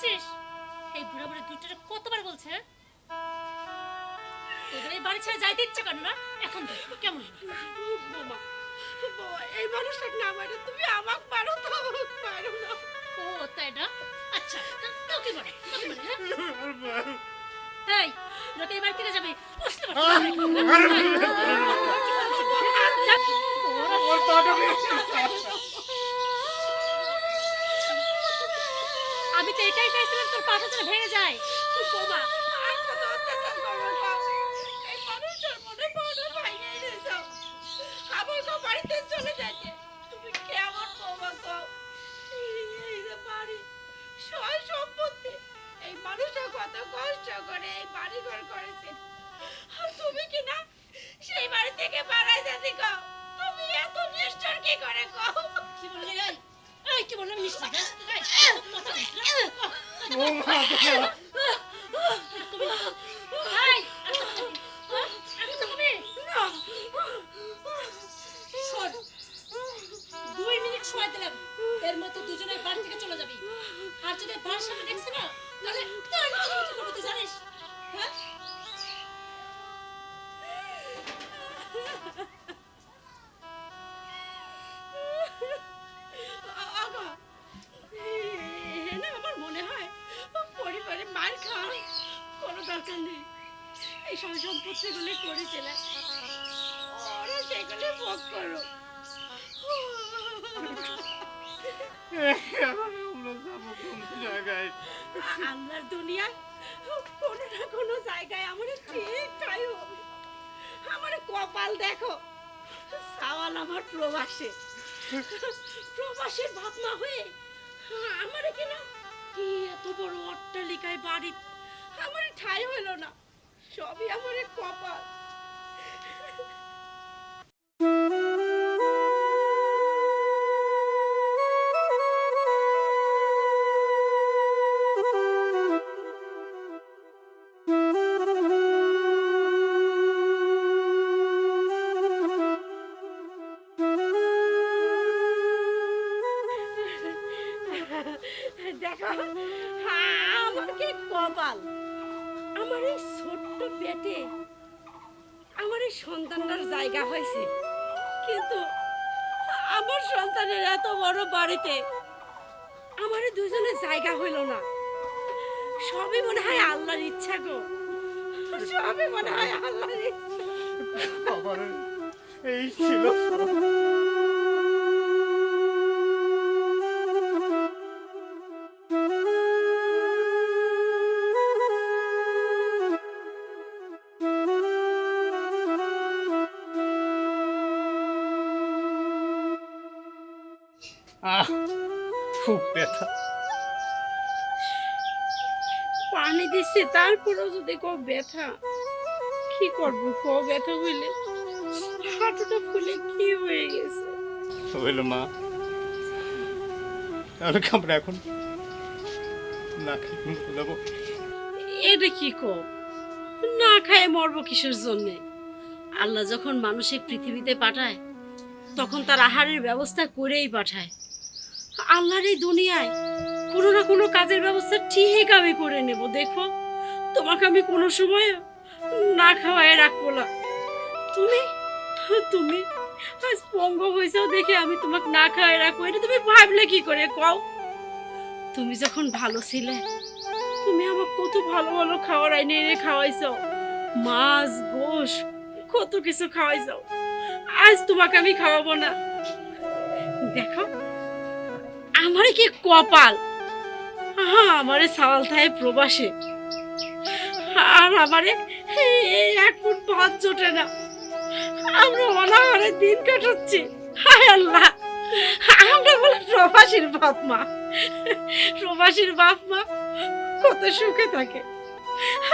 শুনছিস এই বুড়া বুড়ি দুইটা কতবার বলছে হ্যাঁ? তোদের এই বাড়ি ছেড়ে যাইতে ইচ্ছে করে না এখন দেখ কেমন বাবা এই মানুষটাকে না মারো তুমি আমাকে মারো তো মারো না ও তাই না আচ্ছা তো কি বলে তো কি বলে হ্যাঁ এই লোকে বাড়ি থেকে যাবে বুঝতে আমি এটাই চাইছিলাম তোর পাটা যেন ভেঙে যায়। বাবা আর কত অত্যাচার? এই মানুষটার মনে পাউডার ভাঙিয়ে দিয়েছ। আমার গো বাড়িতে চলে যাইতে। তুমি কেমন বাবা গো? এই- এই যে বাড়ি সয় সম্পত্তি। এই মানুষটা কত কষ্ট করে এই বাড়ি ঘর করেছে। আর তুমি কি না সেই বাড়ি থেকে বাড়াই যেতে গো? তুমি এত নিষ্ঠুর কি করে গো? কি এই কি বললাম হ্যাঁ? ও মা না শোন দুই মিনিট সময় দিলাম। এর মধ্যে দুজনে বাড়ি থেকে চলে যাবি। আর যদি বাড়ির সামনে দেখছি না তাহলে করব জানিস? হ্যাঁ? সব সম্পত্তিগুলি করেছিলে ওরা সেগুলি ভোগ করো। আমরা দুনিয়ায় কোনো না কোনো জায়গায় আমার ঠিক ঠাই হবে। আমার কপাল দেখো, সাওয়াল আমার প্রবাসে। প্রবাসের মা হয়ে আমার কিনা কি এত বড় অট্টালিকায় বাড়ি? আমার ঠাই হলো না। সবই আমার কপাল। দেখো আমার কি কপাল। আমার এই ছোট্ট পেটে আমার এই সন্তানটার জায়গা হয়েছে। কিন্তু আমার সন্তানের এত বড় বাড়িতে আমার এই দুজনের জায়গা হইল না। সবই মনে হয় আল্লাহর ইচ্ছা গো। সবই মনে হয় আল্লাহর ইচ্ছা। এই ছিল। পানি দিচ্ছে তারপরেও যদি কো ব্যথা কি করব কো ব্যথা হইলে? হাঁটুটা ফুলে কি হয়ে গেছে? হইল মা। তাহলে আমরা এখন না খাই যাব এটা কি কো না খায় মরবো কিসের জন্যে? আল্লাহ যখন মানুষের পৃথিবীতে পাঠায় তখন তার আহারের ব্যবস্থা করেই পাঠায়। আল্লাহর এই দুনিয়ায় কোনো না কোনো কাজের ব্যবস্থা ঠিক আমি করে নেব, দেখো। তোমাকে আমি কোনো সময় না খাওয়ায় রাখব না। তুমি তুমি, আজ পঙ্গ হয়েছেও দেখে আমি তোমাকে না খাওয়ায় রাখব, এটা তুমি ভাবলে কি করে কও? তুমি যখন ভালো ছিলে, তুমি আমাকে কত ভালো ভালো খাবার এনে এনে খাওয়াইছো মাছ, গোশ, কত কিছু খাওয়াইছো আজ তোমাকে আমি খাওয়াবো না। দেখো, আমার কি কপাল? আমারে সাওয়াল থায় প্রবাসে। আর আমারে এই এক ফুট ভাত জোটে না। আমরা অনাহারে দিন কাটাচ্ছি। হায় আল্লাহ, আমরা বলে প্রবাসীর বাপ মা। প্রবাসীর বাপ মা কত সুখে থাকে।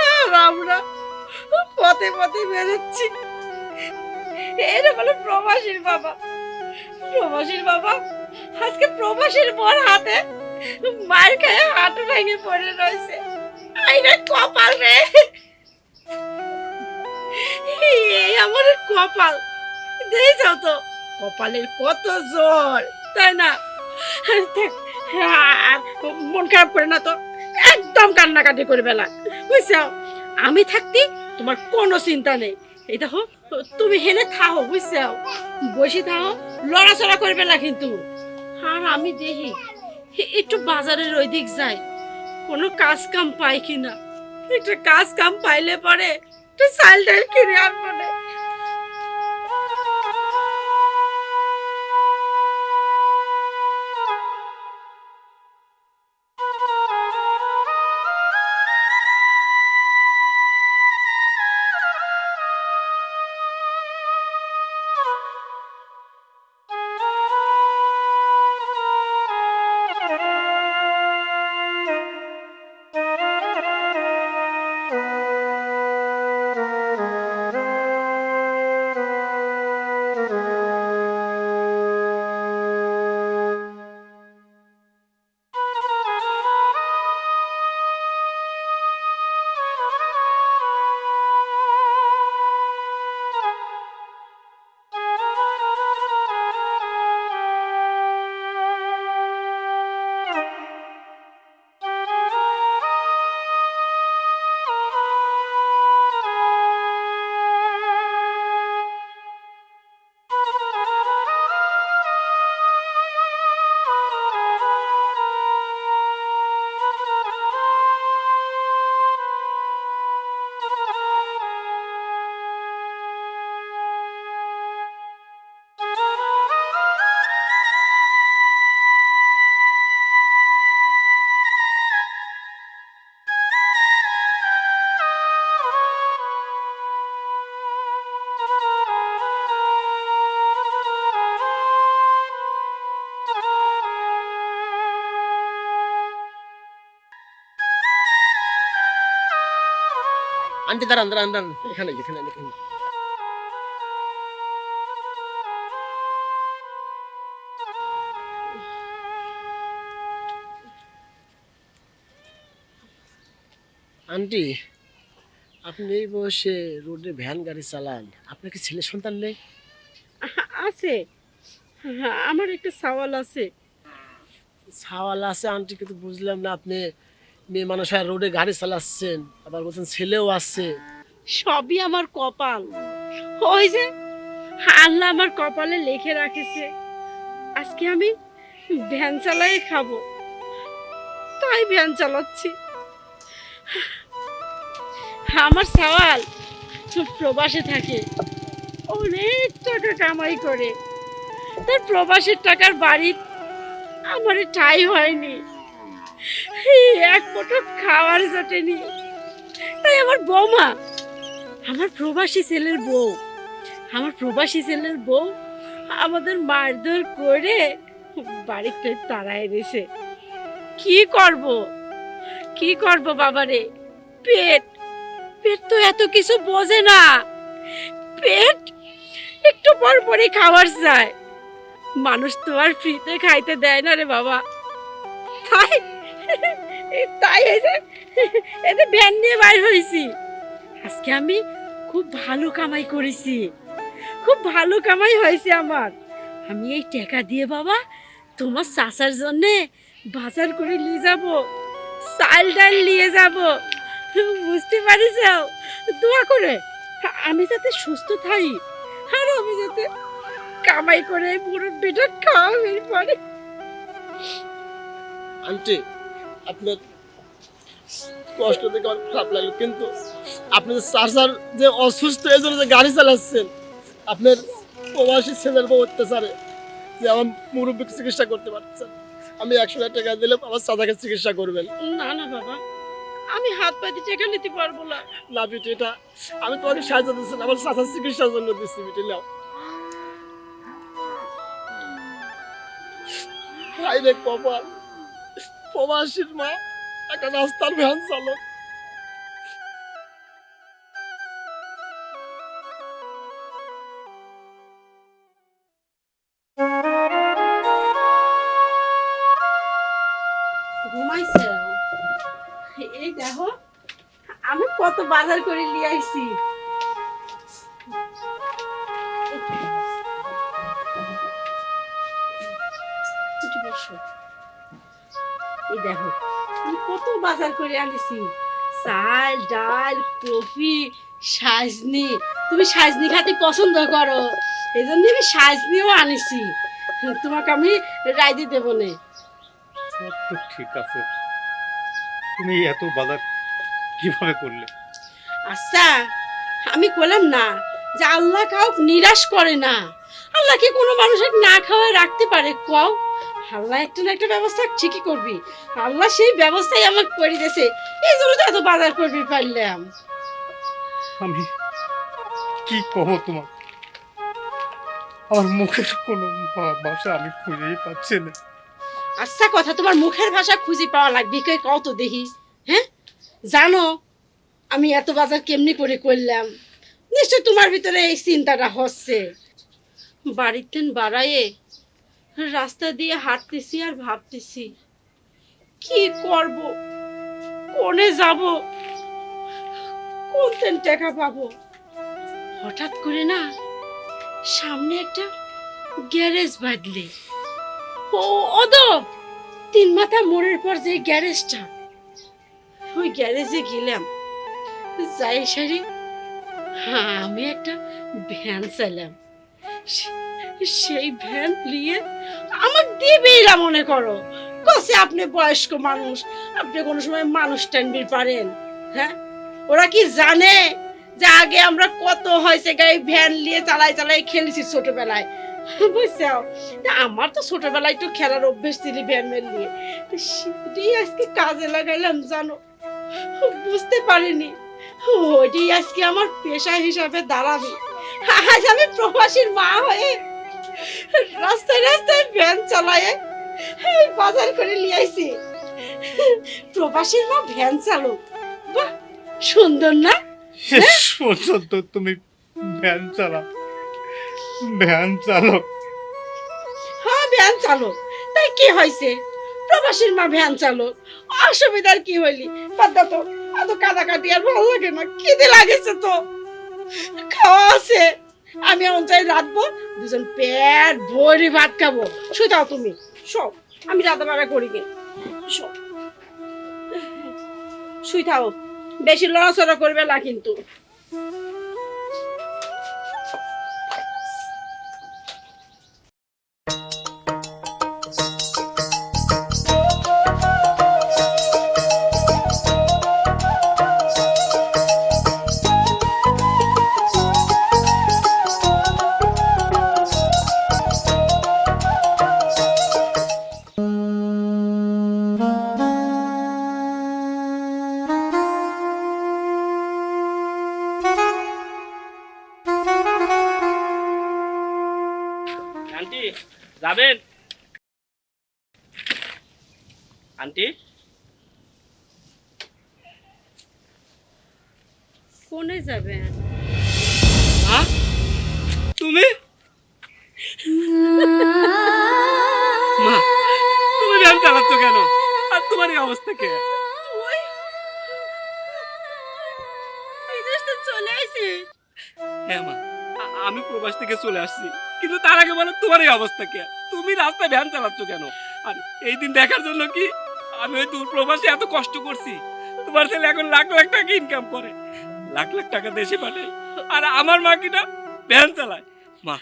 আর আমরা পথে পথে বেরোচ্ছি। এটা বলে প্রবাসীর বাবা। প্রবাসীর বাবা আজকে প্রবাসীর বর হাতে মার ভেঙে পড়ে রয়েছে। কপাল রে। এই আমার কপাল। তো। কপালের কত জোর তাই না? আর মন খারাপ করে না তো। একদম কান্নাকাটি করবে না। বুঝছ? আমি থাকতে তোমার কোনো চিন্তা নেই। এই দেখো, তুমি হেনে থাও, বুঝছ? বসে থাও, লড়াচড়া করবে না কিন্তু। আর আমি দেখি একটু বাজারের ওই দিক যাই। কোনো কাজ কাম পাই কিনা। একটা কাজ কাম পাইলে পরে একটু সাইল টাইল কিনে আনব না। আন্টি দাঁড়ান দাঁড়ান দাঁড়ান। এখানে এখানে এখানে। আন্টি আপনি এই বয়সে রোডে ভ্যান গাড়ি চালান। আপনার কি ছেলে সন্তান নেই? আছে। আমার একটা সওয়াল আছে। ছাওয়াল আছে আন্টি কিন্তু বুঝলাম না আপনি মেয়ে মানুষ আর রোডে গাড়ি চালাচ্ছেন, আবার বলছেন ছেলেও আছে। সবই আমার কপাল। ওই যে আল্লাহ আমার কপালে লিখে রাখেছে, আজকে আমি ভ্যান চালাই খাব। তাই ভ্যান চালাচ্ছি। আমার সওয়াল প্রবাসে থাকে। অনেক টাকা কামাই করে। তার প্রবাসের টাকার বাড়ি আমার ঠাই হয়নি। এক ফটো খাওয়ার জোটেনি। তাই আমার বৌমা, আমার প্রবাসী ছেলের বউ, আমার প্রবাসী ছেলের বউ আমাদের মারধর করে বাড়িতে তাড়ায় দিছে কি করব? কি করব বাবারে? পেট পেট তো এত কিছু বোঝে না। পেট একটু পর পরই খাওয়ার চায় মানুষ তো আর ফ্রিতে খাইতে দেয় না রে বাবা। তাই তাই যে এতে ভ্যান নিয়ে বাইর হয়েছি। আজকে আমি খুব ভালো কামাই করেছি। খুব ভালো কামাই হয়েছে আমার। আমি এই টাকা দিয়ে বাবা তোমার চাচার জন্যে বাজার করে নিয়ে যাব। চাল ডাল নিয়ে যাব। বুঝতে পারিস? দোয়া করে। আমি যাতে সুস্থ থাই আর আমি যাতে কামাই করে পুরো পেটা খাওয়াবের পরে। আন্টি আপনার কষ্ট দেখে অনেক খারাপ লাগল। কিন্তু আপনি যে চার্জার যে অসুস্থ এই জন্য যে গাড়ি চালাচ্ছেন আপনার প্রবাসী ছেলের বউ অত্যাচারে যে আমার মুরব্বীকে চিকিৎসা করতে পারছেন আমি একশো টাকা দিলে আমার চাচাকে চিকিৎসা করবেন। না না বাবা আমি হাত পাতি টাকা নিতে পারব না। না বিটি এটা। আমি তোমাকে সাহায্য দিচ্ছি আমার চাচার চিকিৎসার জন্য দিচ্ছি বিটি নাও। হাই রে কপাল। প্রবাসীর মা, একটা রাস্তার ভ্যান চালক। ঘুমাইছে? এই দেখো, আমি কত বাজার করে নিয়ে আইছি। এই দেখো আমি কত বাজার করে আনিছি। চাল ডাল কফি সাজনি। তুমি সাজনি খাতে পছন্দ করো এই জন্য আমি সাজনিও আনিছি। তোমাকে আমি রাইদি দেবো না। ঠিক আছে। তুমি এত বাজার কীভাবে করলে? আচ্ছা আমি করলাম না যে আল্লাহ কাউ নিরাশ করে না। আল্লাহ কি কোনো মানুষের না খাওয়ায় রাখতে পারে কও। আল্লাহ একটা না একটা ব্যবস্থা ঠিকই করবি। আল্লাহ সেই ব্যবস্থাই আমাকে করে দিয়েছে। এই জন্য তো এত বাজার করবি পারলাম। আমি কি কব তোমার আমার মুখের কোনো ভাষা আমি খুঁজেই পাচ্ছি না। আচ্ছা কথা তোমার মুখের ভাষা খুঁজে পাওয়া লাগবে। কে কও তো দেখি। হ্যাঁ? জানো আমি এত বাজার কেমনি করে করলাম? নিশ্চয় তোমার ভিতরে এই চিন্তাটা হচ্ছে। বাড়িতে বাড়ায়ে রাস্তা দিয়ে হাঁটতেছি আর ভাবতেছি, কি করব? কোনে যাব? কোন টাকা পাবো? হঠাৎ করে না সামনে একটা গ্যারেজ বাঁধলে। ও তিন মাথা মোড়ের পর যে গ্যারেজটা, ওই গ্যারেজে গেলাম। যাই সারি হ্যাঁ আমি একটা ভ্যান চাইলাম সেই ভ্যান নিয়ে? আমার দিবেইরা মনে করো, কসে আপনি বয়স্ক মানুষ, আপনি কোনো সময় মানুষ টানবি পারেন হ্যাঁ? ওরা কি জানে যে আগে আমরা কত হয়েছে গায়ে ভ্যান নিয়ে চালাই চালাই খেলেছি ছোটবেলায়? বুঝছ আমার তো ছোটবেলায় একটু খেলার অভ্যেস ছিল ব্যায়ামের নিয়ে। তো সেটাই আজকে কাজে লাগাইলাম, জানো? বুঝতে পারিনি। ওইটাই আজকে আমার পেশা হিসাবে দাঁড়াবে। আজ আমি প্রবাসীর মা হয়ে রাস্তায় রাস্তায় ভ্যান চালায়ে বাজার করে নিয়ে আইছি। প্রবাসীর মা ভ্যান চালক। বাহ সুন্দর না? শেষ পর্যন্ত তুমি ভ্যান চালাও। ভ্যান চালক। হ্যাঁ ভ্যান চালক। তাই কি হয়েছে? প্রবাসীর মা ভ্যান চালক। অসুবিধার কি হইলি? বাদ তো। এত কাটাকাটি আর ভালো লাগে না। খিদে লাগেছে তো। খাওয়া আছে। আমি এমন চাই রাখব দুজন পেট ভরে ভাত খাব। শুধাও তুমি। সব আমি বেলা করি গে। সব শুই থাও। বেশি লড়াচড়া করবে না কিন্তু। যাবেন? আন্টি? কোনে যাবেন। হ্যাঁ? তুমি? মা তুমি ব্যায়াম চালাচ্ছ কেন? আর তোমার এই অবস্থা কে? প্রবাস থেকে চলে আসছি। কিন্তু তার আগে বলো, তোমার এই অবস্থা কে? তুমি রাস্তায় ভ্যান চালাচ্ছ কেন? আর এই দিন দেখার জন্য কি আমি ওই দূর প্রবাসে এত কষ্ট করছি? তোমার ছেলে এখন লাখ লাখ টাকা ইনকাম করে। লাখ লাখ টাকা দেশে পাঠায়। আর আমার মা কিনা ভ্যান চালায়। মা,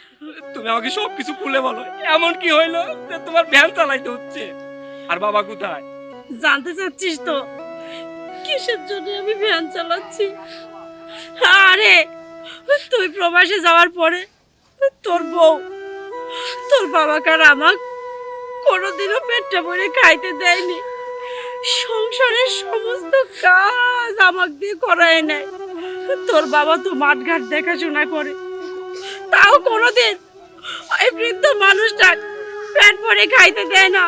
তুমি আমাকে সব কিছু খুলে বলো, এমন কি হইল যে তোমার ভ্যান চালাইতে হচ্ছে? আর বাবা কোথায়? জানতে চাচ্ছিস তো? কিসের জন্য আমি ভ্যান চালাচ্ছি? আরে, তুই প্রবাসে যাওয়ার পরে তোর বউ, তোর বাবাকে আর আমাক কোনোদিনও পেটটা ভরে খাইতে দেয়নি। সংসারের সমস্ত কাজ আমাক দিয়ে করায় নেয় তোর বাবা তো মাঠঘাট দেখাশোনা করে। তাও কোনোদিন ওই বৃদ্ধ মানুষটা পেট ভরে খাইতে দেয় না,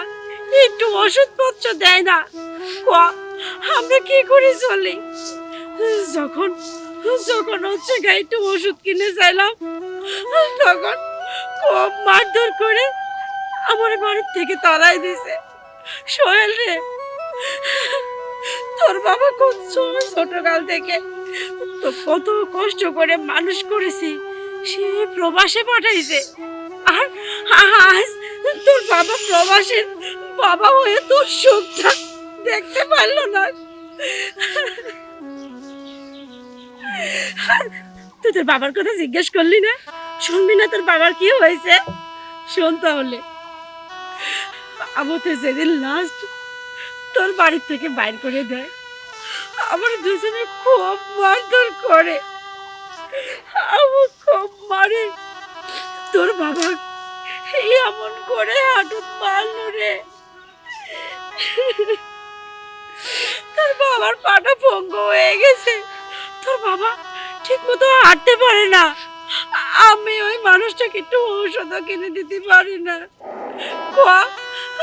একটু ওষুধপত্র দেয় না। আমরা কি করে চলি? যখন যখন হচ্ছে গা একটু ওষুধ কিনে চাইলাম তখন খুব মারধর করে আমার বাড়ির থেকে তাড়াই দিছে সোহেল রে, তোর বাবা কত ছোটকাল থেকে তো কত কষ্ট করে মানুষ করেছে, সে প্রবাসে পাঠাইছে। আর আজ তোর বাবা প্রবাসের বাবা হয়ে তোর সুখটা দেখতে পারল না। তুই তোর বাবার কথা জিজ্ঞেস করলি না? শুনবি না তোর বাবার কি হয়েছে? শোন তাহলে। আমাকে যেদিন লাস্ট তোর বাড়ির থেকে বাইর করে দেয়, আমার দুজনে খুব মারধর করে। খুব মারে। তোর বাবা এমন করে হাঁটুত মারলো রে। তোর বাবার পাটা ভঙ্গ হয়ে গেছে। তোর বাবা ঠিক মতো হাঁটতে পারে না। আমি ওই মানুষটাকে একটু ঔষধও কিনে দিতে পারি না।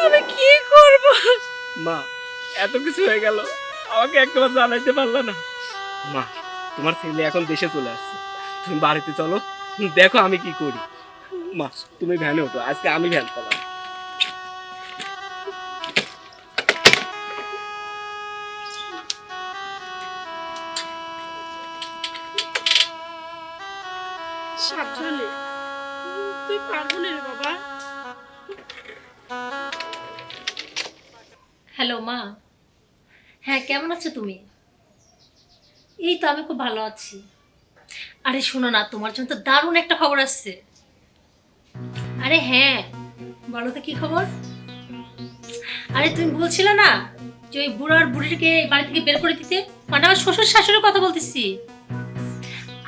আমি কি করব? মা, এত কিছু হয়ে গেল। আমাকে একবার জানাইতে পারল না। মা, তোমার ছেলে এখন দেশে চলে আসছে। তুমি বাড়িতে চলো। দেখো আমি কি করি। মা, তুমি ভ্যানে ওঠো। আজকে আমি ভ্যান চালাম হ্যালো মা। হ্যাঁ কেমন আছো তুমি? এই তো আমি খুব ভালো আছি। আরে, শোনো না, তোমার জন্য তো দারুণ একটা খবর আসছে। আরে হ্যাঁ বলো তো কি খবর? আরে, তুমি বলছিলে না যে ওই বুড়ো আর বুড়িকে বাড়ি থেকে বের করে দিতে? মানে আমার শ্বশুর শাশুড়ির কথা বলতেছি।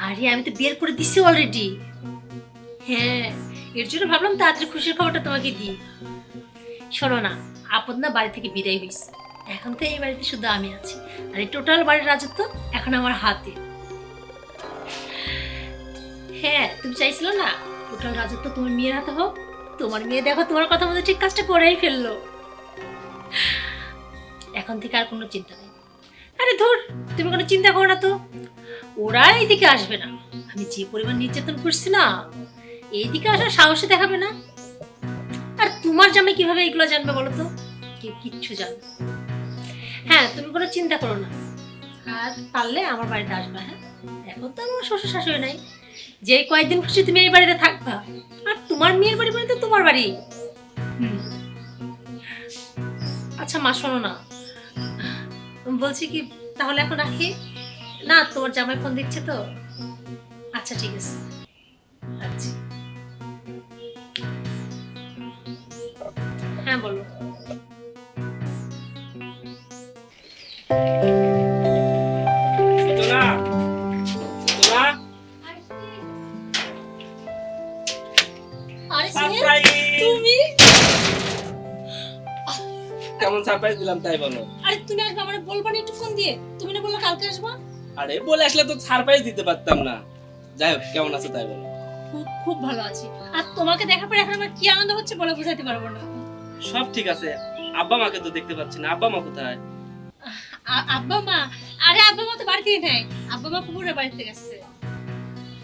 আরে, আমি তো বের করে দিছি অলরেডি হ্যাঁ এর জন্য ভাবলাম তাড়াতাড়ি খুশির খবরটা তোমাকে দিই। শোনো না আপদ না বাড়ি থেকে বিদায় হয়েছে এখন তো এই বাড়িতে শুধু আমি আছি। আর এই টোটাল বাড়ির রাজত্ব এখন আমার হাতে। হ্যাঁ তুমি চাইছিল না? টোটাল রাজত্ব তোমার মেয়ের হাতে হোক। তোমার মেয়ে দেখো তোমার কথা মতো ঠিক কাজটা করেই ফেলল। এখন থেকে আর কোনো চিন্তা নেই। আরে ধর, তুমি কোনো চিন্তা করো না তো। ওরা এইদিকে আসবে না। আমি যে পরিমাণ নির্যাতন করছি না, এইদিকে আসার সাহসে দেখাবে না। আর তোমার জামাই কীভাবে এগুলো জানবে বলো তো? কেউ কিচ্ছু জানবে না। হ্যাঁ তুমি কোনো চিন্তা করো না। আর পারলে আমার বাড়িতে আসবে হ্যাঁ? এখন তো আমার শ্বশুর শাশুড়ি নাই। যে কয়েকদিন খুশি তুমি এই বাড়িতে থাকবা। আর তোমার মেয়ের বাড়ি মানে তো তোমার বাড়ি। আচ্ছা মা শোনো না। বলছি কি তাহলে এখন রাখি। না তোমার জামাই ফোন দিচ্ছে তো। আচ্ছা ঠিক আছে। আচ্ছা হ্যাঁ বলো। কেমন সারপ্রাইজ দিলাম তাই বলো। আরে তুমি আসবে আমার বলবা না একটু ফোন দিয়ে। তুমি না বললে কালকে আসবা? আরে বলে আসলে তো সারপ্রাইজ দিতে পারতাম না। যাই হোক কেমন আছো তাই বলো। খুব খুব ভালো আছি। আর তোমাকে দেখার পরে এখন আমার কি আনন্দ হচ্ছে বলে বোঝাতে পারব না। সব ঠিক আছে। আব্বা মাকে তো দেখতে পাচ্ছি না। আব্বা মা কোথায়? আব্বা মা আরে আব্বা মা তো বাড়িতেই নাই। আব্বা মা পুকুরের বাড়িতে গেছে।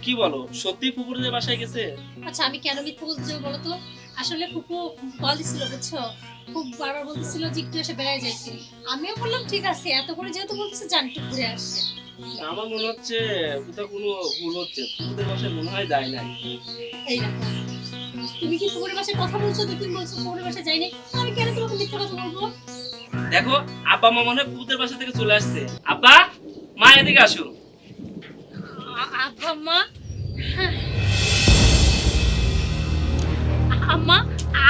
কি বলো? সত্যি পুকুরের বাসায় গেছে? আচ্ছা আমি কেন মিথ্যা বলতে? যাব বলো তো আসলে ফুপু কল দিছিল বুঝছ? খুব বারবার বলতেছিল যে একটু এসে বেড়ায় যাইছি আমিও বললাম ঠিক আছে এত করে যেহেতু বলতেছে যান একটু ঘুরে আসছে আমার মনে হচ্ছে কোথাও কোনো ভুল হচ্ছে। পুকুরের বাসায় মনে হয় যায় নাই। এই দেখো তুমি কি পুকুরের বাসায় কথা বলছো? তুমি বলছো পুকুরের বাসায় যাইনি আমি কেন তোমাকে মিথ্যা কথা বলব? দেখো আব্বা মা মনে হয় পুকুরের বাসা থেকে চলে আসছে। আব্বা মা এদিকে আসো। আব্বা মা হ্যাঁ। আম্মা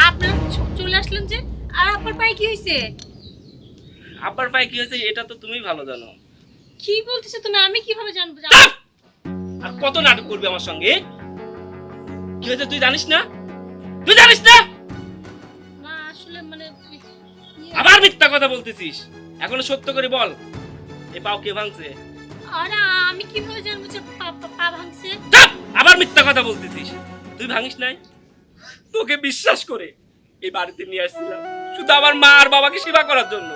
আপনার চলে আসলেন যে আর আপনার পায়ে কি হয়েছে? আব্বার পায়ে কি হয়েছে এটা তো তুমি ভালো জানো। কি বলতেছো তুমি? আমি কীভাবে জানব! আর কত নাটক করবে আমার সঙ্গে? কি হয়েছে তুই জানিস না? তুই জানিস না? আবার মিথ্যা কথা বলতেছিস। এখনও সত্য করে বল। এ পাও কে ভাঙছে? আরে আমি কীভাবে জানব যে পা- ভাঙছে? চাপ! আবার মিথ্যা কথা বলতেছিস। তুই ভাঙিস নাই? তোকে বিশ্বাস করে এই বাড়িতে নিয়ে আসছিলাম। শুধু আমার মা আর বাবাকে সেবা করার জন্য।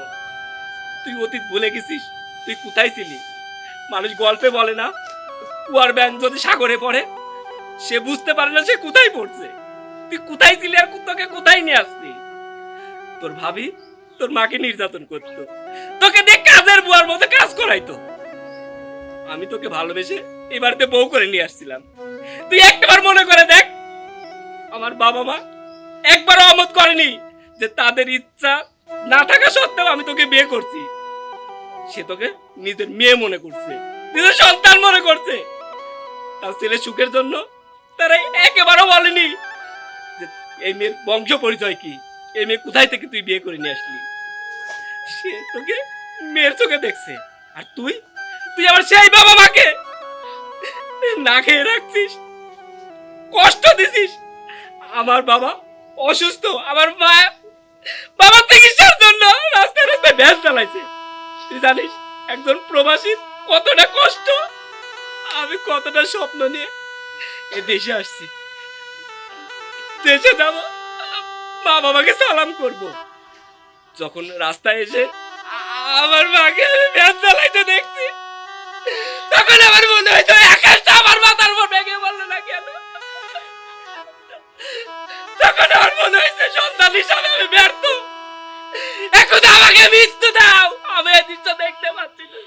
তুই অতীত ভুলে গেছিস? তুই কোথায় ছিলি? মানুষ গল্পে বলে না কুয়ার ব্যান যদি সাগরে পড়ে সে বুঝতে পারে না সে কোথায় পড়ছে। তুই কোথায় ছিলি আর তোকে কোথায় নিয়ে আসছি তোর ভাবি তোর মাকে নির্যাতন করতো। তোকে দেখে কাজের বুয়ার মতো কাজ করাইতো। আমি তোকে ভালোবেসে এই বাড়িতে বউ করে নিয়ে আসছিলাম। তুই একবার মনে করে দেখ, আমার বাবা মা একবারও আমত করেনি যে তাদের ইচ্ছা না থাকা সত্ত্বেও আমি তোকে বিয়ে করছি। সে তোকে নিজের মেয়ে মনে করছে, নিজের সন্তান মনে করছে। তার ছেলে সুখের জন্য তারা একেবারেও বলেনি যে এই মেয়ের বংশ পরিচয় কি। এই মেয়ে কোথায় থেকে তুই বিয়ে করে নিয়ে আসলি? সে তোকে মেয়ের চোখে দেখছে। আর তুই? তুই আমার সেই বাবা মাকে না খেয়ে রাখছিস? কষ্ট দিছিস? আমার বাবা অসুস্থ, আমার মা বাবা চিকিৎসার জন্য রাস্তায় রাস্তায় ভ্যান চালাইছে। তুই জানিস, একজন প্রবাসীর কতটা কষ্ট? আমি কতটা স্বপ্ন নিয়ে এ দেশে আসছি। দেশে যাব। মা বাবাকে সালাম করব। যখন রাস্তায় এসে আমার মাকে আমি ভ্যান চালাইতে দেখছি, তখন আমার মনে হয়তো আকাশটা আমার মাথার উপর ভেঙে পড়ল না কেন? তখন আমার মনে হয়েছে সন্তান হিসাবে আমি ব্যর্থ। এখন আমাকে মৃত্যু দাও। আমি এই দৃশ্য দেখতে পাচ্ছি না।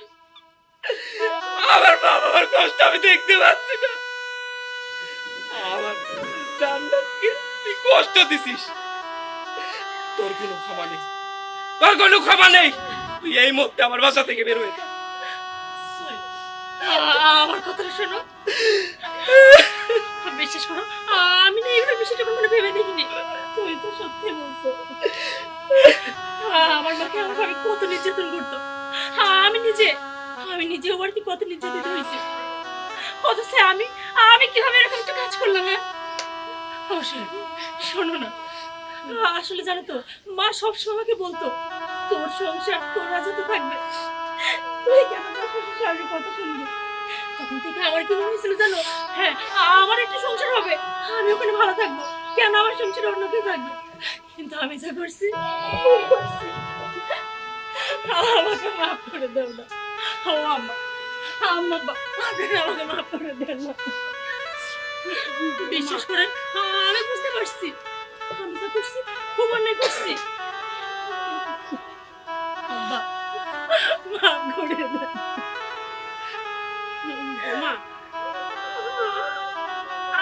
আমার বাবার কষ্ট আমি দেখতে পাচ্ছি না। আমার জান্নাতকে তুই কষ্ট দিছিস। তোর কোনো ক্ষমা নেই। তোর কোনো ক্ষমা নেই। তুই এই মুহূর্তে আমার বাসা থেকে বের হয়ে আমার কথাটা শোনো। বিশ্বাস করো, আমি না এইভাবে বিষয়টা কখনো ভেবে দেখিনি। তুমি তো সত্যি বলছো। আমার মাকে আমার ভাবে কত নির্যাতন করতো। আমি নিজে আমি নিজে ওর বাড়িতে কত নির্যাতিত হয়েছে। অথচ আমি আমি কীভাবে এরকম একটা কাজ করলাম হ্যাঁ? অবশ্যই, শোনো না। আসলে জানো তো, মা সবসময় আমাকে বলতো, তোর সংসার, তোর রাজাতে থাকবে। তুই কেন শাশুড়ির কথা শুনবি? তখন থেকে আমার কি মনে হয়েছিল জানো? হ্যাঁ আমার একটা সংসার হবে, আমি ওখানে ভালো থাকব। কেন আমার সংসার অন্য কেউ থাকবে? কিন্তু আমি যা করছি। আমাকে মাফ করে দাও না। ও আম্মা আম্মা বা- আমাকে মাফ করে দেন না। বিশ্বাস করে আমি বুঝতে পারছি।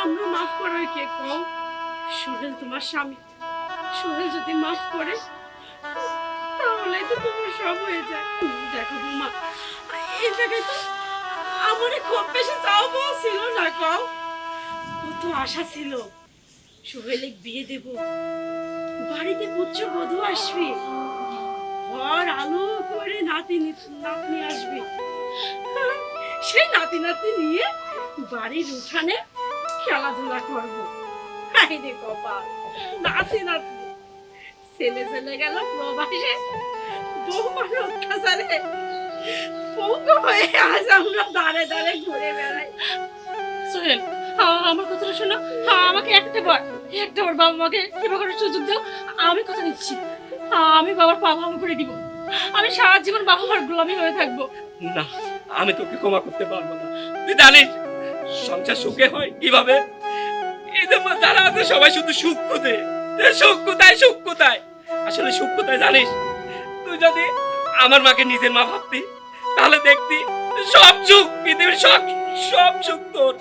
আমরা মাফ করার কে কম সোহেল তোমার স্বামী। সোহেল যদি মাফ করে, তাহলে তো তোমার সব হয়ে যায়। দেখো বোমা, এই জায়গায় তো খুব বেশি চাও পাওয়া ছিল না কও? কত আশা ছিল। সোহেলে বিয়ে দেব। বাড়িতে পুত্র বধূ আসবে। ঘর আলো করে নাতি নাতনি আসবে। সেই নাতি নাতি নিয়ে বাড়ির উঠানে খেলাধুলা করব। হাইরে কপাল, নাতি নাতি ছেলে ছেলে গেল প্রবাসে। বৌমার অত্যাচারে পৌঁক হয়ে আজ আমরা দাঁড়ে দাঁড়ে ঘুরে বেড়াই। সোহেল আমার কথাটা শোনো। আমাকে একটা বার একটা বার বাবা মাকে সেবা করার সুযোগ দাও, আমি কথা দিচ্ছি। আমি বাবার পা ভালো করে দিব। আমি সারা জীবন বাবা মার গোলামি হয়ে থাকব। না, আমি তোকে ক্ষমা করতে পারব না। তুই জানিস, সংসার সুখে হয় কীভাবে? এই যে মা- যারা আছে, সবাই শুধু সুখ খুঁজে। সুখ কোথায় সুখ কোথায়? আসলে সুখ কোথায় জানিস? তুই যদি আমার মাকে নিজের মা ভাবতি, তাহলে দেখতি সব সুখ, পৃথিবীর সব সব সুখ তোর।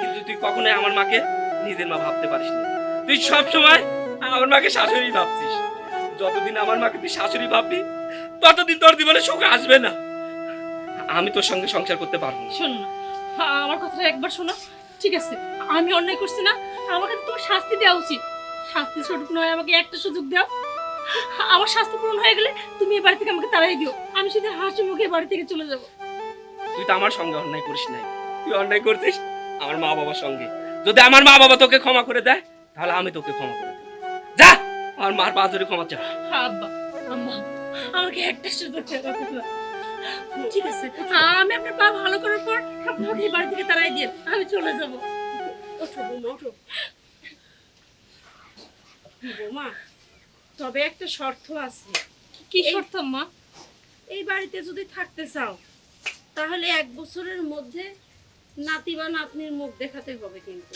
কিন্তু তুই কখনোই আমার মাকে নিজের মা ভাবতে পারিস না। তুই সব সময় আমার মাকে শাশুড়ি ভাবছিস। যতদিন আমার মাকে তুই শাশুড়ি ভাববি ততদিন তোর জীবনে সুখ আসবে না। আমি তোর সঙ্গে সংসার করতে পারব না। শোনো না আমার কথাটা একবার শোনো। ঠিক আছে আমি অন্যায় করছি না। আমাকে তো তোমার শাস্তি দেওয়া উচিত। শাস্তি ছোটুক নয় আমাকে একটা সুযোগ দাও। আমার শাস্তি পূরণ হয়ে গেলে তুমি এই বাড়ি থেকে আমাকে তাড়াই দিও। আমি সেটা হাসি মুখে বাড়ি থেকে চলে যাব। তুই তো আমার সঙ্গে অন্যায় করিস নাই। তুই অন্যায় করছিস আমার মা বাবার সঙ্গে। যদি আমার মা বাবা তোকে ক্ষমা করে দেয় তাহলে আমি তোকে ক্ষমা করে দেবো। যা আমার মার পা ধরে ক্ষমা চা আব্বা আম্মা আমাকে একটা সুযোগ ঠিক আছে আমি আপনার পা ভালো করার পর আপনাকে বাড়ি থেকে তাড়াই দিয়ে আমি চলে যাব। ওঠো বৌমা ওঠো। বৌমা তবে একটা শর্ত আছে। কি শর্ত মা এই বাড়িতে যদি থাকতে চাও তাহলে এক বছরের মধ্যে নাতি বা নাতনির মুখ দেখাতে হবে কিন্তু।